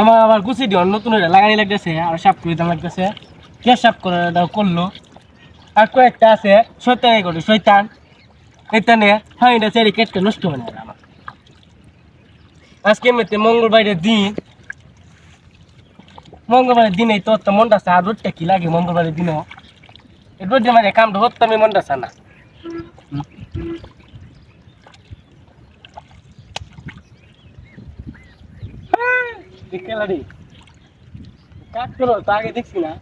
আমার আবার গুছি দিও, নতুন লাগানি লাগতেছে, আর সাপ করে দাম লাগতেছে। কে সাপ করে দাও, করল। আর কয়েকটা আছে শৈতান করে শৈতান এখানে এটা চারি কেটে নষ্ট হয়ে যাবে আমার। আজকে এমনিতে মঙ্গলবারের দিন, মঙ্গলবারের দিনে তোর তো মনটা আছে, আর রোদটা কি লাগে মঙ্গলবারের দিনও? রোদে মানে কামটা হতো আমি মনটা আছে না। খেলাড়ি কাজ করো তো আগে দেখছি না।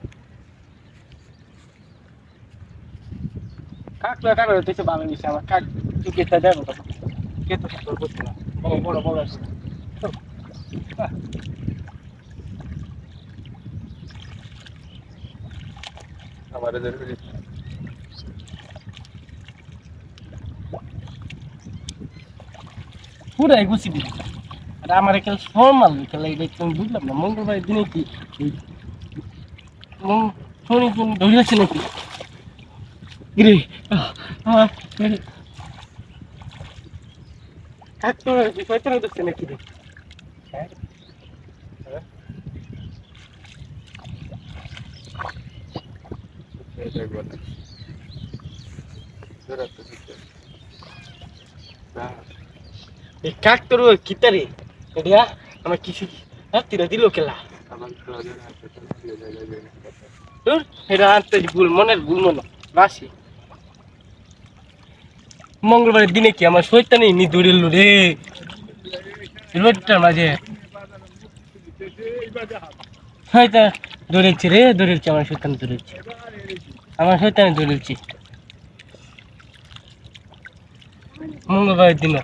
কাক তো কাক দেখছে ভালো নিচ্ছে আমার কাক টিকিটটা দেবো তো কে তো করছে না? বড় বড় বড় আমার এদের পুরাই গুছি দিবি আর আমার একটা ফর্মাল খেলা এটা একটু আমি বুঝলাম না মঙ্গলবারের দিনে কি? শনি কোন ধরেছে নাকি রে? নাকি কাক তোর কিতারে? এটা আমার ভুল মনের, ভুল মনে। মঙ্গলবারের দিনে কি আমার শৈতানি নি দৌড়িল রে? রোডটার মাঝে। দৌড়েছি রে, দৌড়েছি, আমার শৈতান দৌড়েছি। আমার শৈতানি দৌড়েছি। মঙ্গলবারের দিন।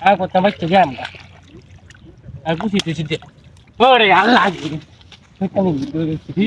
আর করতাম বাচ্চা যাই আমরা। আর বুঝি তুই সিদ্ধে ওরে আল্লাহ শৈতানি দৌড়েছি